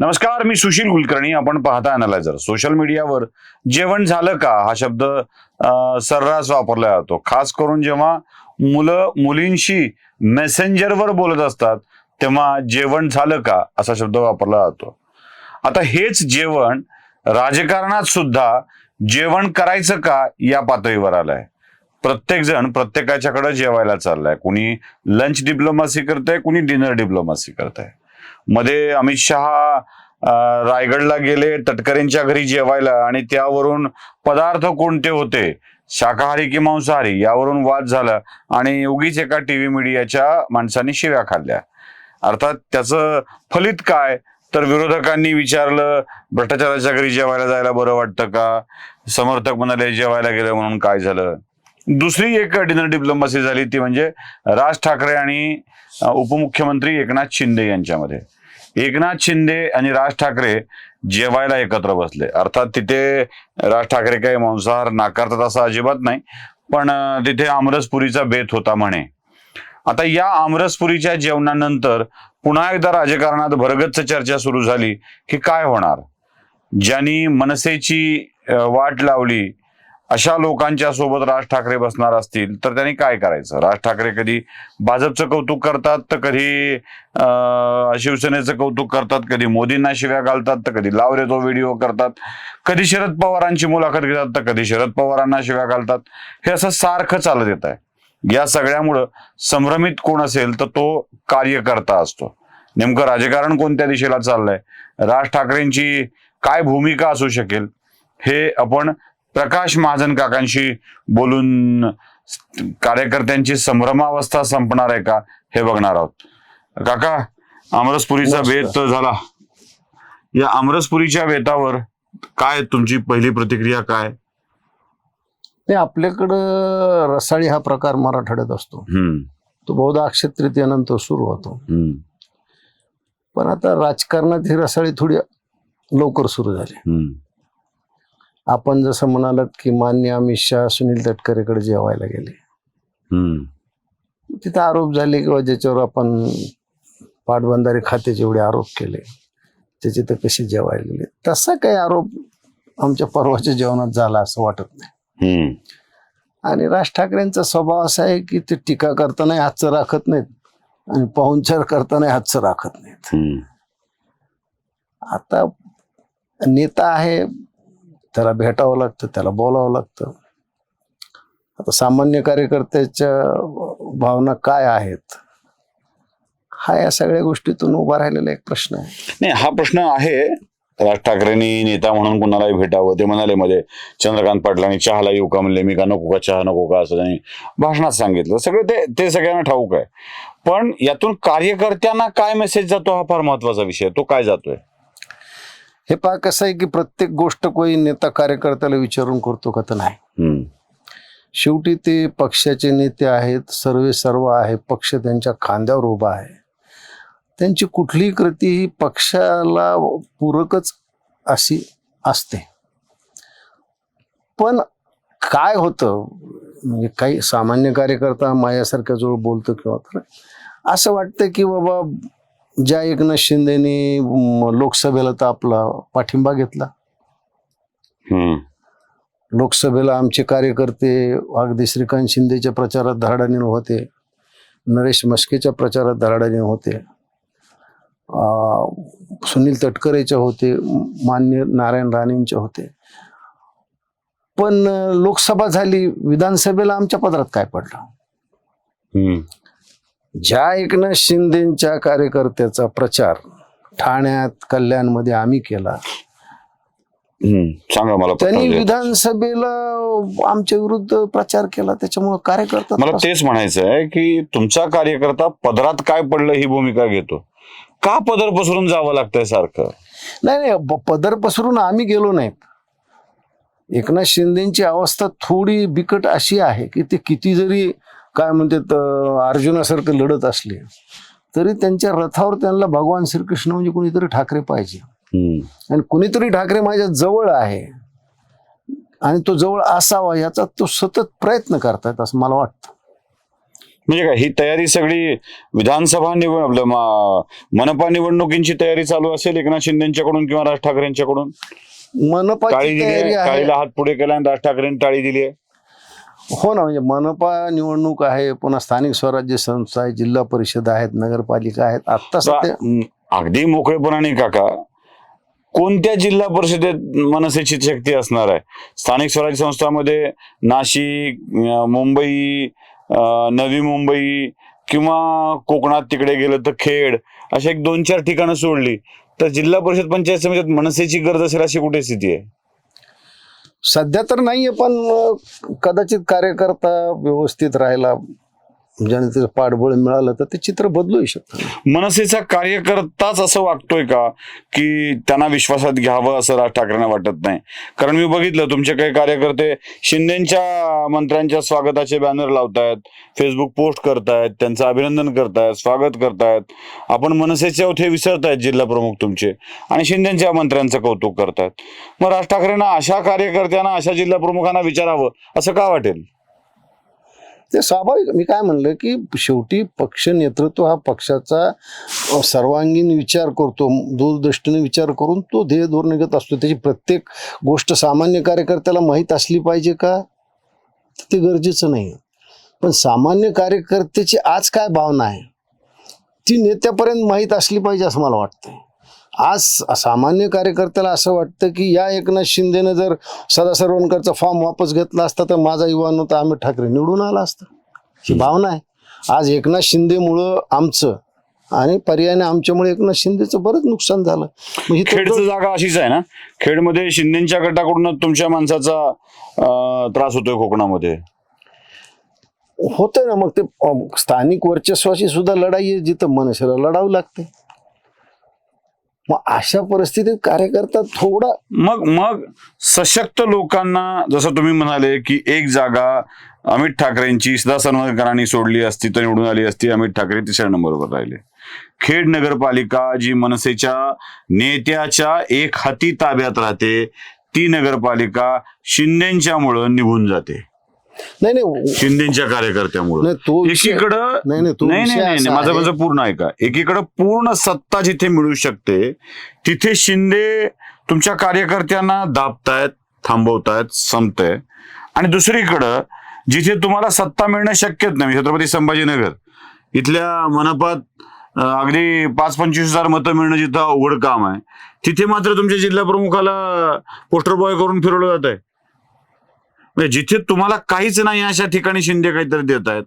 नमस्कार मी सुशील कुलकर्णी. आपण पाहता अनालायझर सोशल मीडियावर जेवण झालं का? हा शब्द सर्रास वापरला जातो. खास करून जेव्हा मुलं मुलींशी मेसेंजरवर बोलत असतात तेव्हा जेवण झालं का? असा शब्द वापरला जातो. आता हेच जेवण राजकारणात सुद्धा जेवण करायचं का? या पातळीवर आलंय. प्रत्येक जण प्रत्येकाच्याकडे जेवायला चाललाय. कुणी लंच डिप्लोमसी करतंय कुणी डिनर डिप्लोमसी करतंय. मध्ये अमित शहा रायगडला गेले तटकरेंच्या घरी जेवायला आणि त्यावरून पदार्थ कोणते होते? शाकाहारी की मांसाहारी? यावरून वाद झाला आणि उगीच एका टीव्ही मीडियाच्या माणसांनी शिव्या खाल्ल्या. अर्थात त्याचं फलित काय? तर विरोधकांनी विचारलं भ्रष्टाचाराच्या घरी जेवायला जायला बरं वाटतं का? समर्थक म्हणाले जेवायला गेलं म्हणून काय झालं? दुसरी एक डिनर डिप्लोमसी झाली ती म्हणजे राज ठाकरे आणि उपमुख्यमंत्री एकनाथ शिंदे यांच्यामध्ये. एकनाथ शिंदे आणि राज ठाकरे जेवायला एकत्र बसले. अर्थात तिथे राज ठाकरे काही मांसाहार नाकारतात असं अजिबात नाही पण तिथे आमरसपुरीचा बेत होता म्हणे. आता या आमरसपुरीच्या जेवणानंतर पुन्हा एकदा राजकारणात भरगच्च चर्चा सुरू झाली की काय होणार? ज्यांनी मनसेची वाट लावली अशा लोकांच्या सोबत राज ठाकरे बसणार असतील तर त्यांनी काय करायचं? राज ठाकरे कधी भाजपचं कौतुक करतात तर कधी शिवसेनेचं कौतुक करतात कधी मोदींना शिव्या घालतात तर कधी लावरे तो व्हिडिओ करतात कधी शरद पवारांची मुलाखत घेतात तर कधी शरद पवारांना शिव्या घालतात. हे असं सारखं चालत येत आहे. या सगळ्यामुळं संभ्रमित कोण असेल तर तो कार्यकर्ता असतो. नेमकं राजकारण कोणत्या दिशेला चाललंय? राज ठाकरेंची काय भूमिका असू शकेल? हे आपण प्रकाश महाजन काकांशी बोलून कार्यकर्त्यांची संभ्रमावस्था संपणार आहे का हे बघणार आहोत. काका अमरसपुरीचा बेत झाला. या अमरसपुरीच्या बेतावर काय तुमची पहिली प्रतिक्रिया काय? नाही आपल्याकडं रसाळी हा प्रकार मराठवाड्यात असतो. तो बहुधा अक्षय तृतीयानंतर सुरू होतो. हम्म. पण आता राजकारणात ही रसाळी थोडी लवकर सुरू झाली. आपण जसं म्हणालात की मान्य अमित शहा सुनील तटकरेकडे जेवायला गेले. तिथे आरोप झाले किंवा ज्याच्यावर आपण पाटबंधारे खात्याचे एवढे आरोप केले त्याचे तर कसे जेवायला गेले? तसा काही आरोप आमच्या परवाच्या जेवणात झाला असं वाटत नाही. आणि राज ठाकरेंचा स्वभाव असा आहे की ते टीका करताना हातचं राखत नाहीत. आणि पाहुणचार करताना हातचं राखत नाहीत. आता नेता आहे त्याला भेटावं लागतं त्याला बोलावं लागतं. आता सामान्य कार्यकर्त्याच्या भावना काय आहेत? हा या सगळ्या गोष्टीतून उभा राहिलेला एक प्रश्न आहे. नाही हा प्रश्न आहे. राज ठाकरेंनी नेता म्हणून कुणालाही भेटावं ते म्हणाले मध्ये चंद्रकांत पाटलांनी चहाला येऊ का म्हणले मी का नको का चहा नको का असं त्यांनी भाषणात सांगितलं. सगळं ते ते सगळ्यांना ठाऊक आहे. पण यातून कार्यकर्त्यांना काय मेसेज जातो हा फार महत्त्वाचा विषय तो काय जातोय? हे पहा कसं आहे की प्रत्येक गोष्ट कोणी नेता कार्यकर्त्याला विचारून करतो का तर नाही. शेवटी ते पक्षाचे नेते आहेत सर्वे सर्व आहे पक्ष त्यांच्या खांद्यावर उभा आहे. त्यांची कुठलीही कृती ही पक्षाला पूरकच अशी असते. पण काय होतं? म्हणजे काही सामान्य कार्यकर्ता माझ्यासारख्या जवळ बोलतो किंवा तर असं वाटतं की बाबा ज्या एकनाथ शिंदेने लोकसभेला तर आपला पाठिंबा घेतला. लोकसभेला आमचे कार्यकर्ते अगदी श्रीकांत शिंदेच्या प्रचारात धडाडीने होते. नरेश मस्केच्या प्रचारात धडाडीने होते. सुनील तटकरेचे होते. मान्य नारायण राणेंचे होते. पण लोकसभा झाली विधानसभेला आमच्या पदरात काय पडलं? ज्या एकनाथ शिंदेच्या कार्यकर्त्याचा प्रचार ठाण्यात कल्याणमध्ये आम्ही केला. सांगा मला त्यांनी. विधानसभेला आमच्या विरुद्ध प्रचार केला त्याच्यामुळे कार्यकर्ता मला तेच म्हणायचं आहे की तुमचा कार्यकर्ता पदरात काय पडलं ही भूमिका घेतो का पदर पसरून जावं लागतंय सारखं नाही नाही पदर पसरून आम्ही गेलो नाहीत एकनाथ शिंदेची अवस्था थोडी बिकट अशी आहे की ते किती जरी काय म्हणतात अर्जुनासारखं लढत असले तरी त्यांच्या रथावर त्यांना भगवान श्रीकृष्ण म्हणजे कुणीतरी ठाकरे पाहिजे. आणि कुणीतरी ठाकरे माझ्या जवळ आहे आणि तो जवळ असावा याचा तो सतत प्रयत्न करतायत असं मला वाटतं. म्हणजे काय ही तयारी सगळी विधानसभा निवड आपलं मनपा निवडणुकींची तयारी चालू असेल एकनाथ शिंदेच्याकडून किंवा राज ठाकरेंच्याकडून? टाळीला हात पुढे केला आणि राज ठाकरेंनी टाळी दिली आहे. हो ना म्हणजे मनपा निवडणूक आहे पुन्हा स्थानिक स्वराज्य संस्था आहे जिल्हा परिषद आहेत नगरपालिका आहेत. आता सध्या अगदी मोकळेपणाने काका. कोणत्या जिल्हा परिषदेत मनसेची शक्ती असणार आहे? स्थानिक स्वराज्य संस्थांमध्ये नाशिक अं, मुंबई अं, नवी मुंबई किंवा कोकणात तिकडे गेलं तर खेड अशा एक दोन चार ठिकाणं सोडली. तर जिल्हा परिषद पंचायत समितीत मनसेची गरज असेल अशी कुठे स्थिती आहे? सध्या तर नाहीये पण कदाचित कार्यकर्ता व्यवस्थित राहिला जनतेचं पाठबळ मिळालं तर ते चित्र बदलू शकतं. मनसेचा कार्यकर्ताच असं वागतोय का? की त्यांना विश्वासात घ्यावं असं राज ठाकरेंना वाटत नाही. कारण मी बघितलं तुमचे काही कार्यकर्ते शिंदेच्या मंत्र्यांच्या स्वागताचे बॅनर लावतायत फेसबुक पोस्ट करतायत त्यांचं अभिनंदन करतायत स्वागत करतायत. आपण मनसेचे होते विसरतायत जिल्हा प्रमुख तुमचे. आणि शिंदेच्या मंत्र्यांचं कौतुक करतायत. मग राज ठाकरेंना अशा कार्यकर्त्यांना अशा जिल्हा प्रमुखांना विचारावं असं का वाटेल? ते स्वाभाविक. मी काय म्हणलं की शेवटी पक्ष नेतृत्व हा पक्षाचा सर्वांगीण विचार करतो. दूरदृष्टीने विचार करून तो ध्येय धोरण घेत असतो. त्याची प्रत्येक गोष्ट सामान्य कार्यकर्त्याला माहीत असली पाहिजे का? ते गरजेचं नाही. पण सामान्य कार्यकर्त्याची आज काय भावना आहे? ती नेत्यापर्यंत माहीत असली पाहिजे असं मला वाटतं आज सामान्य कार्यकर्त्याला असं वाटतं की या एकनाथ शिंदेनं जर सदा सरवणकरचा फॉर्म वापस घेतला असता तर माझा युवा नव्हता अमित ठाकरे. निवडून आला असता. ही भावना आहे. आज एकनाथ शिंदेमुळं आमचं आणि पर्यायाने आमच्यामुळे एकनाथ शिंदेचं बरंच नुकसान झालं. ही खेडचं जागा अशीच आहे ना? खेडमध्ये शिंदेच्या गटाकडूनच तुमच्या माणसाचा त्रास होतोय कोकणामध्ये. होतं ना मग ते स्थानिक वर्चस्वाची सुद्धा लढाई आहे जिथं मनसेला लढावं लागते मग अशा परिस्थितीत कार्यकर्ता थोडा मग मग सशक्त लोकांना जसं तुम्ही म्हणाले की एक जागा अमित ठाकरेंची सदा सन्मानकरांनी सोडली असती तर निवडून आली असती अमित ठाकरे तिसऱ्या नंबरवर राहिले. खेड नगरपालिका जी मनसेच्या नेत्याच्या एक हाती ताब्यात राहते ती नगरपालिका शिंदेच्यामुळं निघून जाते. नाही नाही शिंदेच्या कार्यकर्त्यामुळं. नाही तो विषय- एकीकडं नाही नाही तो नाही विषय नाही नाही असा नाही, माझं आहे- माझं पूर्ण ऐका. एकीकडं पूर्ण सत्ता जिथे मिळू शकते तिथे शिंदे तुमच्या कार्यकर्त्यांना दाबतायत थांबवतायत संपतंय. आणि दुसरीकडं जिथे तुम्हाला सत्ता मिळणं शक्यच नाही छत्रपती संभाजीनगर. इथल्या मनपात अं, अगदी पाच पंचवीस हजार मतं मिळणं जिथं अवघड काम आहे तिथे मात्र तुमच्या जिल्हा प्रमुखाला पोस्टर बॉय करून फिरवलं जात आहे म्हणजे जिथे तुम्हाला काहीच नाही अशा ठिकाणी शिंदे काहीतरी देत आहेत.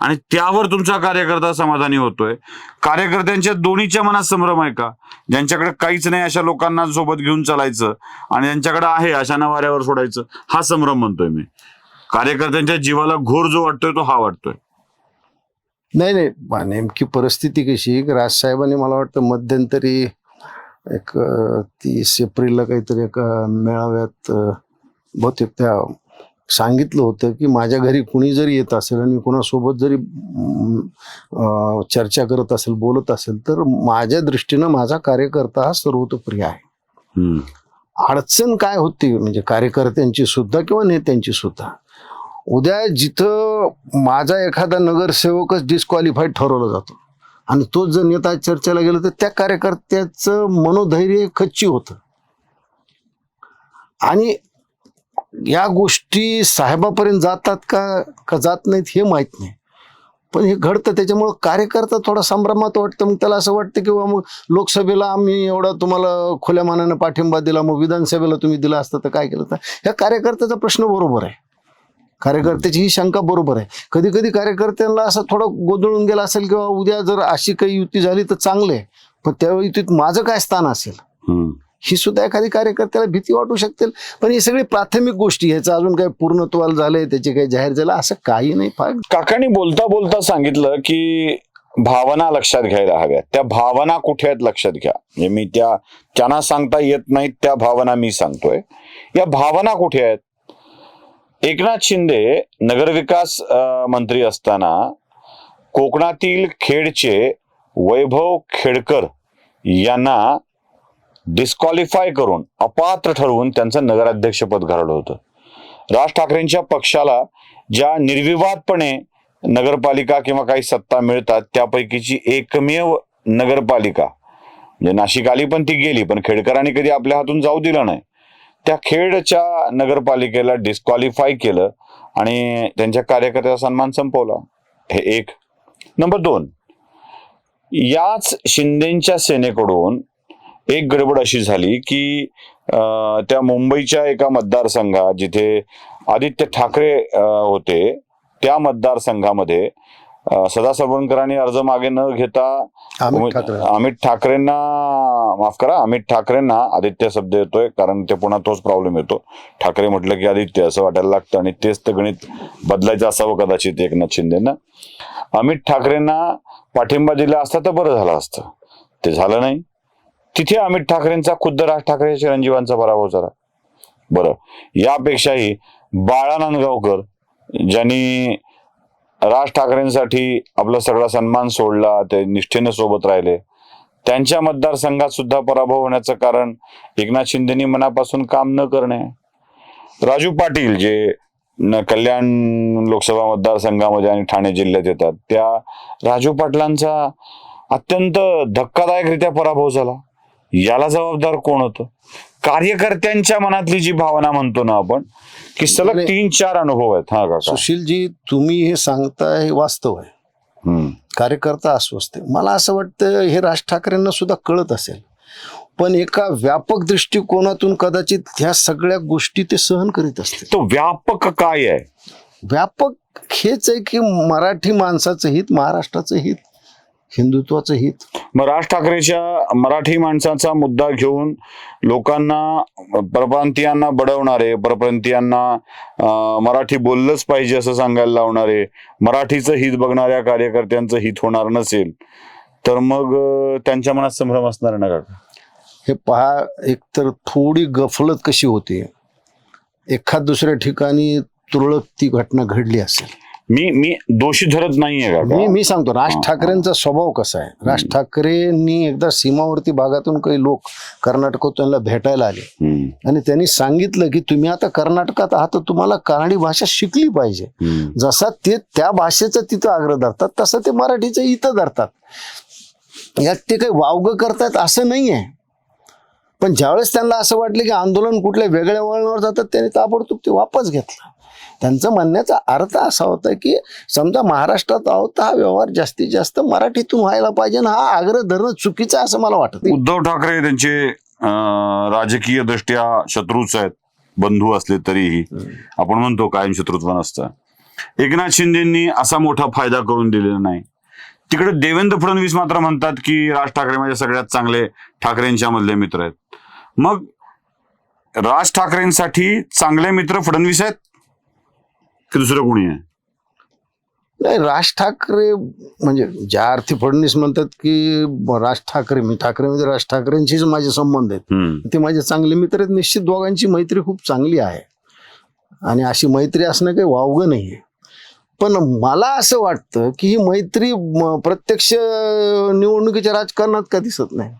आणि त्यावर तुमचा कार्यकर्ता समाधानी होतोय. कार्यकर्त्यांच्या दोन्हीच्या मनात संभ्रम आहे का? ज्यांच्याकडे काहीच नाही अशा लोकांना सोबत घेऊन चालायचं आणि ज्यांच्याकडे आहे अशा वाऱ्यावर सोडायचं हा संभ्रम म्हणतोय मी. कार्यकर्त्यांच्या जीवाला घोर जो वाटतोय तो हा वाटतोय. नाही नाही. नेमकी परिस्थिती कशी राजसाहेबांनी मला वाटतं मध्यंतरी एक तीस एप्रिलला काहीतरी एका मेळाव्यात बहुतेक त्या सांगितलं होतं की माझ्या घरी कुणी जरी येत असेल आणि कुणासोबत जरी चर्चा करत असेल बोलत असेल तर माझ्या दृष्टीनं माझा कार्यकर्ता हा सर्वतोप्रिय आहे. अडचण काय होती? म्हणजे कार्यकर्त्यांची सुद्धा किंवा नेत्यांची सुद्धा? उद्या जिथं माझा एखादा नगरसेवकच डिस्क्वालिफाईड ठरवला जातो आणि तोच जर नेता चर्चेला गेला तर त्या कार्यकर्त्याचं मनोधैर्य खच्ची होतं. आणि या गोष्टी साहेबापर्यंत जातात का का जात नाहीत हे माहीत नाही. पण हे घडतं त्याच्यामुळं कार्यकर्ता थोडा संभ्रमात वाटतं. मग त्याला असं वाटतं की मग लोकसभेला आम्ही एवढा तुम्हाला खुल्या मानानं पाठिंबा दिला मग विधानसभेला तुम्ही दिला असतं तर काय केलं तर ह्या कार्यकर्त्याचा प्रश्न बरोबर आहे. कार्यकर्त्याची ही शंका बरोबर आहे. कधी कधी कार्यकर्त्यांना असं थोडं गोंधळून गेला असेल किंवा उद्या जर अशी काही युती झाली तर चांगलं आहे. पण त्या युतीत माझं काय स्थान असेल? ही सुद्धा एखादी कार्यकर्त्याला भीती वाटू शकते. पण ही सगळी प्राथमिक गोष्टी ह्याचं अजून काही पूर्णत्वाला झालंय त्याचे काही जाहीर झालं असं काही नाही. फार काकांनी बोलता बोलता सांगितलं की भावना लक्षात घ्यायला हव्यात. त्या भावना कुठे आहेत लक्षात घ्या. म्हणजे मी त्या त्यांना सांगता येत नाहीत त्या भावना मी सांगतोय. या भावना कुठे आहेत? एकनाथ शिंदे नगरविकास मंत्री असताना कोकणातील खेडचे वैभव खेडकर यांना डिस्क्वालिफाय करून अपात्र ठरवून त्यांचं नगराध्यक्षपद घालवलं होतं. राज ठाकरेंच्या पक्षाला ज्या निर्विवादपणे नगरपालिका किंवा काही सत्ता मिळतात त्यापैकीची एकमेव नगरपालिका म्हणजे नाशिक आली पण ती गेली पण खेडकरांनी कधी आपल्या हातून जाऊ दिलं नाही. त्या खेडच्या नगरपालिकेला डिस्क्वालिफाय केलं आणि त्यांच्या कार्यकर्त्याचा सन्मान संपवला. हे एक. नंबर दोन. याच शिंदेच्या सेनेकडून एक गडबड अशी झाली की त्या मुंबईच्या एका मतदारसंघात जिथे आदित्य ठाकरे होते त्या मतदारसंघामध्ये सदा सरवणकरांनी अर्ज मागे न घेता अमित ठाकरे. अमित ठाकरेंना माफ करा अमित ठाकरेंना आदित्य शब्द येतोय कारण ते पुन्हा तोच प्रॉब्लेम येतो. ठाकरे म्हटलं की आदित्य असं वाटायला लागतं आणि तेच तर गणित बदलायचं असावं कदाचित एकनाथ शिंदेना. अमित ठाकरेंना पाठिंबा दिला असता तर बरं झालं असतं. ते झालं नाही. तिथे अमित ठाकरेंचा खुद्द राज ठाकरे चिरंजीवांचा पराभव झाला. बरं. यापेक्षाही बाळा नांदगावकर ज्यांनी राज ठाकरेंसाठी आपला सगळा सन्मान सोडला ते निष्ठेने सोबत राहिले. त्यांच्या मतदारसंघात सुद्धा पराभव होण्याचं कारण एकनाथ शिंदेनी मनापासून काम न करणे. राजू पाटील जे न कल्याण लोकसभा मतदारसंघामध्ये आणि ठाणे जिल्ह्यात येतात त्या राजू पाटलांचा अत्यंत धक्कादायकरित्या पराभव झाला. याला जबाबदार कोण होतं? कार्यकर्त्यांच्या मनातली जी भावना म्हणतो ना आपण की सलग. तीन चार अनुभव आहेत. हा काका. सुशीलजी तुम्ही हे सांगताय हे वास्तव आहे. कार्यकर्ता अस्वस्थ आहे. मला असं वाटतं हे राज ठाकरेंना सुद्धा कळत असेल. पण एका व्यापक दृष्टिकोनातून कदाचित ह्या सगळ्या गोष्टी ते सहन करीत असतील. तो व्यापक काय आहे? व्यापक हेच आहे की मराठी माणसाचं हित महाराष्ट्राचं हित. हिंदुत्वाचं हित. मग राज ठाकरेच्या मराठी माणसाचा मुद्दा घेऊन लोकांना परप्रांतीयांना बडवणारे परप्रांतीयांना मराठी बोललंच पाहिजे असं सांगायला लावणारे मराठीचं हित बघणाऱ्या कार्यकर्त्यांचं हित होणार नसेल तर मग त्यांच्या मनात संभ्रम असणार ना काका हे पहा एकतर थोडी गफलत कशी होते एखाद दुसऱ्या ठिकाणी तुरळक ती घटना घडली असेल. मी मी दोषी धरत नाहीये मी मी सांगतो राज ठाकरेंचा स्वभाव कसा आहे? राज ठाकरेंनी एकदा सीमावर्ती भागातून काही लोक कर्नाटकात त्यांना भेटायला आले. आणि त्यांनी सांगितलं की तुम्ही आता कर्नाटकात आहात तर तुम्हाला कानडी भाषा शिकली पाहिजे. जसा ते त्या भाषेचं तिथं आग्रह धरतात तसं ते मराठीचं इथं धरतात. यात ते काही वावगं करतात असं नाही आहे पण ज्यावेळेस त्यांना असं वाटलं की आंदोलन कुठल्या वेगळ्या वळणावर जातात त्यांनी ताबडतोब ते वापस घेतला. त्यांचं म्हणण्याचा अर्थ असा होता की समजा महाराष्ट्रात आहोत हा व्यवहार जास्तीत जास्त मराठीतून व्हायला पाहिजे हा आग्रह धरणं चुकीचा असं मला वाटत उद्धव ठाकरे त्यांचे राजकीय दृष्ट्या शत्रूच आहेत. बंधू असले तरीही. आपण म्हणतो कायम शत्रुत्व नसतं. एकनाथ शिंदेंनी असा मोठा फायदा करून दिलेला नाही. तिकडे देवेंद्र फडणवीस मात्र म्हणतात की राज ठाकरे माझे सगळ्यात चांगले ठाकरेंच्या मधले मित्र आहेत. मग राज ठाकरेंसाठी चांगले मित्र फडणवीस आहेत? की दुसरं कोणी आहे? नाही राज ठाकरे म्हणजे ज्या अर्थी फडणवीस म्हणतात की राज ठाकरे मी ठाकरे म्हणजे राज ठाकरेंशीच माझे संबंध आहेत. ते माझे चांगले मित्र आहेत. निश्चित दोघांची मैत्री खूप चांगली आहे. आणि अशी मैत्री असणं काही वावगं नाही पण मला असं वाटतं की ही मैत्री प्रत्यक्ष निवडणुकीच्या राजकारणात का दिसत नाही.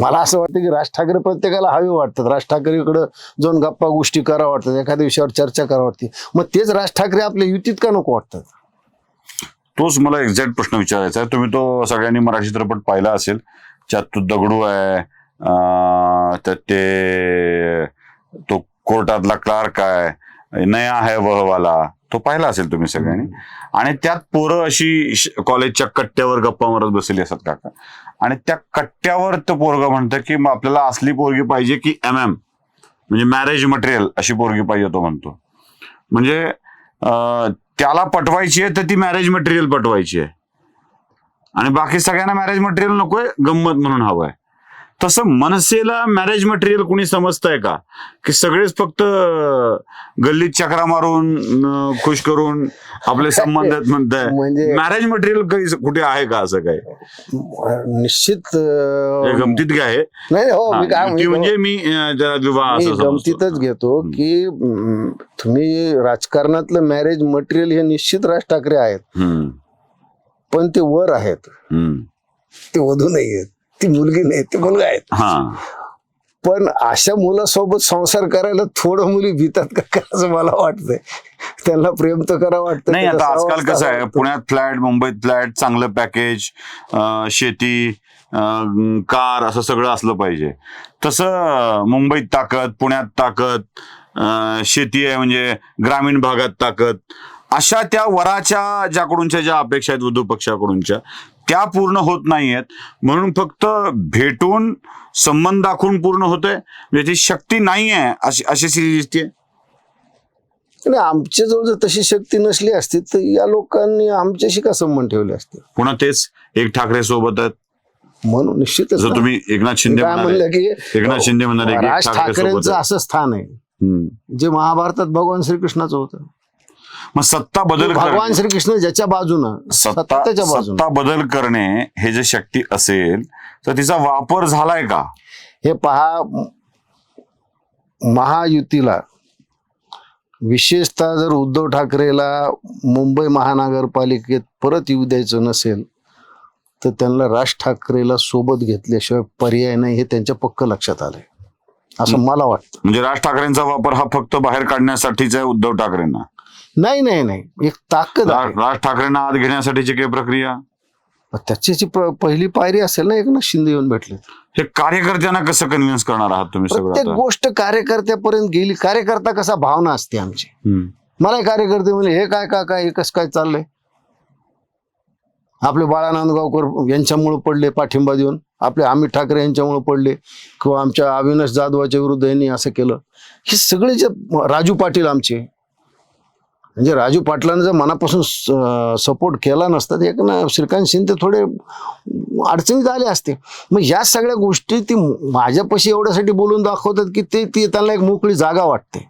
मला असं वाटतं की राज ठाकरे प्रत्येकाला हवे वाटतात. राज ठाकरेकडं जाऊन गप्पा गोष्टी करा वाटतात. एखाद्या विषयावर चर्चा करा वाटते. मग तेच राज ठाकरे आपल्या युतीत का नको वाटतात? तोच मला एक्झॅक्ट प्रश्न विचारायचा आहे. तुम्ही तो सगळ्यांनी मराठी चित्रपट पाहिला असेल. त्यात तो दगडू आहे. त्यात ते तो कोर्टातला क्लार्क आहे. नया है वहवाला. तो पाहिला असेल तुम्ही सगळ्यांनी. आणि त्यात पोरं अशी श- कॉलेजच्या कट्ट्यावर गप्पा मारत बसलेली असतात काका. आणि त्या कट्ट्यावर तो पोरग म्हणतं की मग आपल्याला असली पोरगी पाहिजे की एम एम म्हणजे मॅरेज मटेरियल अशी पोरगी पाहिजे तो म्हणतो. म्हणजे अं, त्याला पटवायची आहे तर ती मॅरेज मटेरियल पटवायची आहे. आणि बाकी सगळ्यांना मॅरेज मटेरियल नकोय गंमत म्हणून हवंय. तसं मनसेला मॅरेज मटेरियल कुणी समजतंय का? की सगळेच फक्त गल्लीत चक्रा मारून खुश करून आपले संबंध म्हणताय. म्हणजे मॅरेज मटेरियल काही कुठे आहे का असं काय निश्चित गमतीत काय आहे? नाही हो मी काय म्हणजे मी. गमतीतच घेतो की तुम्ही राजकारणातलं मॅरेज मटेरियल हे निश्चित राज ठाकरे आहेत. पण ते वर आहेत. ते वधू नाही आहेत. ती मुलगी नाही ते मुलगा आहेत हा. पण अशा मुलासोबत संसार करायला थोडं मुली भीतात का असं मला वाटतंय. त्यांना प्रेम तर करा वाटतं नाही आता आजकाल कसं आहे. पुण्यात फ्लॅट मुंबईत फ्लॅट चांगलं पॅकेज शेती कार असं सगळं असलं पाहिजे. तसं मुंबईत ताकद पुण्यात ताकद शेती आहे म्हणजे ग्रामीण भागात ताकद. अशा त्या वराच्या ज्याकडूनच्या ज्या अपेक्षा आहेत उद्धव पक्षाकडूनच्या त्या पूर्ण होत नाहीयेत. म्हणून फक्त भेटून संबंध दाखवून पूर्ण होतंय. म्हणजे ती शक्ती नाही आहे अशी अशी स्थिती दिसते आमच्या जवळ जर तशी शक्ती नसली असती तर या लोकांनी आमच्याशी का संबंध ठेवले असते? पुन्हा तेच एक ठाकरे सोबत आहेत. म्हणून निश्चितच ना. तुम्ही एकनाथ शिंदे काय म्हणाले. म्हणलं की एकनाथ शिंदे म्हणाले की राज ठाकरेंचं. असं स्थान आहे. हम्म. जे महाभारतात भगवान श्रीकृष्णाचं होतं. मग सत्ता बदल भगवान श्रीकृष्ण ज्याच्या बाजूनं सत्ता त्याच्या बाजूनं. सत्ता बदल करणे हे जे शक्ती असेल तर तिचा वापर झालाय का? हे पहा महायुतीला विशेषतः जर उद्धव ठाकरेला मुंबई महानगरपालिकेत परत येऊ द्यायचं नसेल तर त्यांना राज ठाकरेला सोबत घेतल्याशिवाय पर्याय नाही हे त्यांच्या पक्क लक्षात आलंय. असं मला वाटतं. म्हणजे राज ठाकरेंचा वापर हा फक्त बाहेर काढण्यासाठीच आहे उद्धव ठाकरेंना? नाही नाही नाही. एक ताकद आहे. राज ठाकरेंना आत घेण्यासाठीची काही प्रक्रिया? मग त्याची प- पहिली पायरी असेल ना एकनाथ शिंदे येऊन भेटले. हे कार्यकर्त्यांना कसं कन्व्हिन्स करणार आहात तुम्ही सगळं प्रत्येक आता? गोष्ट कार्यकर्त्यापर्यंत गेली. कार्यकर्ता कसा भावना असते आमची. हम्म. मला कार्यकर्ते म्हणजे हे काय काय काय हे कसं काय चाललंय? आपले बाळा नांदगावकर यांच्यामुळे पडले पाठिंबा देऊन. आपले अमित ठाकरे यांच्यामुळे पडले. किंवा आमच्या अविनाश जाधवाच्या विरुद्ध यांनी असं केलं. हे सगळे जे राजू पाटील आमचे म्हणजे राजू पाटलांना जर मनापासून सपोर्ट केला नसता तर एक ना श्रीकांत शिंदे थोडे अडचणीत आले असते. मग या सगळ्या गोष्टी ती माझ्यापाशी एवढ्यासाठी बोलून दाखवतात की ते ती त्यांना एक मोकळी जागा वाटते.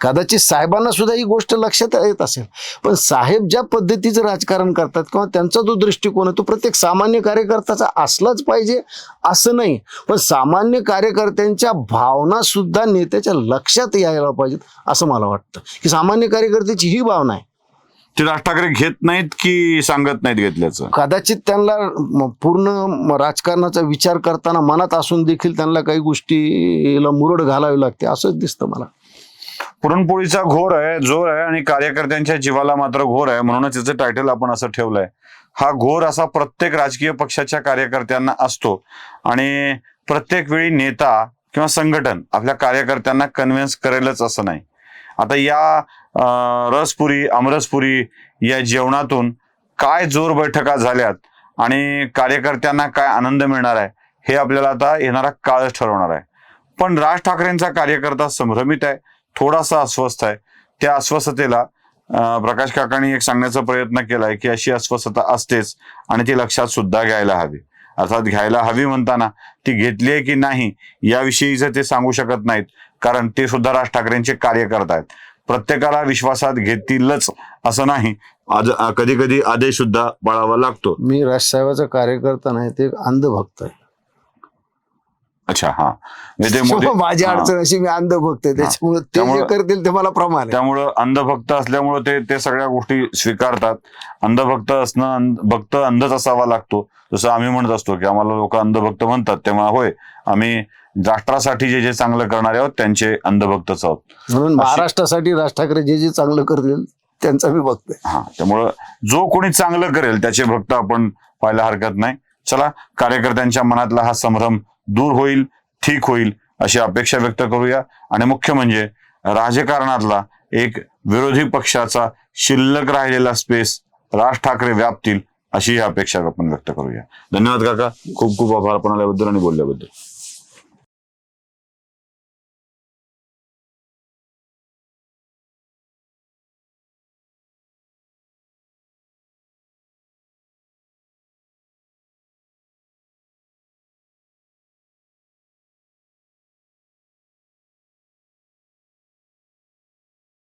कदाचित साहेबांना सुद्धा ही गोष्ट लक्षात येत असेल. पण साहेब ज्या पद्धतीचं राजकारण करतात किंवा त्यांचा जो दृष्टिकोन आहे तो प्रत्येक सामान्य कार्यकर्त्याचा असलाच पाहिजे असं नाही. पण सामान्य कार्यकर्त्यांच्या भावना सुद्धा नेत्याच्या लक्षात यायला पाहिजेत असं मला वाटतं. की सामान्य कार्यकर्त्याची ही भावना आहे. ते राज ठाकरे घेत नाहीत की सांगत नाहीत घेतल्याचं? कदाचित त्यांना पूर्ण राजकारणाचा विचार करताना मनात असून देखील त्यांना काही गोष्टीला मुरड घालावी लागते असंच दिसतं मला. पुरणपोळीचा घोर आहे जोर आहे आणि कार्यकर्त्यांच्या जीवाला मात्र घोर आहे. म्हणूनच याचं टायटल आपण असं ठेवलंय. हा घोर असा प्रत्येक राजकीय पक्षाच्या कार्यकर्त्यांना असतो. आणि प्रत्येक वेळी नेता किंवा संघटन आपल्या कार्यकर्त्यांना कन्व्हिन्स करेलच असं नाही. आता या रसपुरी अमरसपुरी या जेवणातून काय जोर बैठका झाल्यात आणि कार्यकर्त्यांना काय आनंद मिळणार आहे हे आपल्याला आता येणारा काळच ठरवणार आहे. पण राज ठाकरेंचा कार्यकर्ता संभ्रमित आहे. थोडासा अस्वस्थ आहे. त्या अस्वस्थतेला प्रकाश काकांनी एक सांगण्याचा प्रयत्न केलाय की अशी अस्वस्थता असतेच आणि ती लक्षात सुद्धा घ्यायला हवी. अर्थात घ्यायला हवी म्हणताना ती घेतली आहे की नाही याविषयीचं ते सांगू शकत नाहीत कारण ते सुद्धा राज ठाकरेंचे कार्यकर्ता आहेत. प्रत्येकाला विश्वासात घेतीलच असं नाही. आज कधी कधी आदेश सुद्धा पाळावा लागतो. मी राजसाहेबाचा कार्यकर्ता नाही ते एक अंधभक्त आहे. अच्छा हा. म्हणजे माझी. अडचण अशी मी अंधभक्त आहे त्याच्यामुळे ते जे त्यामुळं- करतील ते मला प्रमाण त्यामुळं अंधभक्त असल्यामुळं ते ते सगळ्या गोष्टी स्वीकारतात. अंधभक्त असणं भक्त अंधच असावा लागतो. जसं आम्ही म्हणत असतो की आम्हाला लोक अंधभक्त म्हणतात तेव्हा होय आम्ही राष्ट्रासाठी जे जे चांगलं करणारे आहोत त्यांचे अंधभक्तच आहोत. म्हणून महाराष्ट्रासाठी राज ठाकरे जे जे चांगलं करतील त्यांचा मी बघतोय हा त्यामुळं जो कोणी चांगलं करेल त्याचे भक्त आपण पाहायला हरकत नाही. चला कार्यकर्त्यांच्या मनातला हा संभ्रम दूर होईल ठीक होईल अशी अपेक्षा व्यक्त करूया. आणि मुख्य म्हणजे राजकारणातला एक विरोधी पक्षाचा शिल्लक राहिलेला स्पेस राज ठाकरे व्यापतील अशी ही अपेक्षा आपण व्यक्त करूया. धन्यवाद काका. खूप खूप आभार आपण आल्याबद्दल आणि बोलल्याबद्दल.